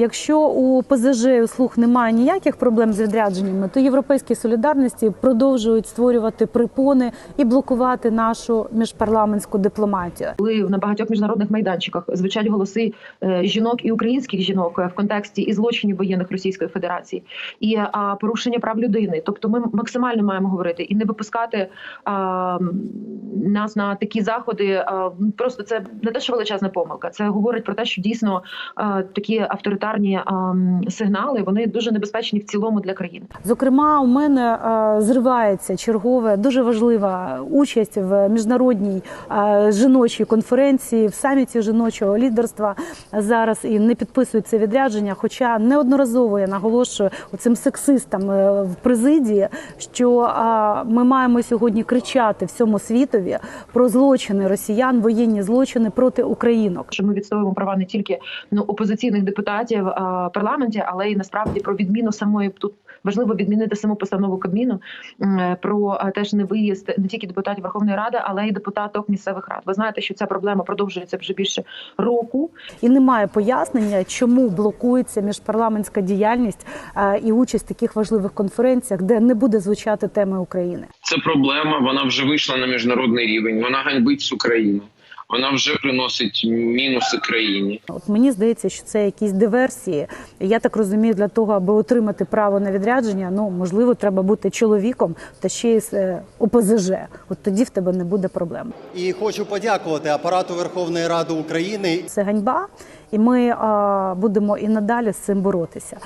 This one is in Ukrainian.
Якщо у ПЗЖ у слуг немає ніяких проблем з відрядженнями, то європейські солідарності продовжують створювати припони і блокувати нашу міжпарламентську дипломатію. коли на багатьох міжнародних майданчиках звучать голоси е, жінок і українських жінок е, в контексті і злочинів воєнних Російської Федерації, і порушення прав людини. Тобто, ми максимально маємо говорити і не випускати а, нас на такі заходи. А, просто це не те, що величезна помилка. Це говорить про те, що дійсно а, такі авторитарні а, сигнали вони дуже небезпечні в цілому для країни. Зокрема, у мене е, зривається чергова дуже важлива участь в міжнародній е, жіночій конференції в саміті жіночого лідерства зараз і не підписують це відрядження. Хоча неодноразово я наголошую цим сексистам е, в президії, що ми маємо сьогодні кричати всьому світові про злочини росіян, воєнні злочини проти українок. що ми відстоюємо права не тільки ну опозиційних депутатів в парламенті, але й насправді про відміну самої тут. Важливо відмінити саму постанову Кабміну про теж не виїзд не тільки депутатів Верховної Ради, але й депутаток місцевих рад. Ви знаєте, що ця проблема продовжується вже більше року. І немає пояснення, чому блокується міжпарламентська діяльність е, і участь в таких важливих конференціях, де не буде звучати теми України. Це проблема. Вона вже вийшла на міжнародний рівень. Вона ганьбить цю країну. Вона вже приносить мінуси країні. От мені здається, що це якісь диверсії. Я так розумію, для того, аби отримати право на відрядження, ну можливо, треба бути чоловіком та ще й з е, ОПЗЖ. От тоді в тебе не буде проблем. І хочу подякувати апарату Верховної Ради України Це ганьба, і ми е, будемо і надалі з цим боротися.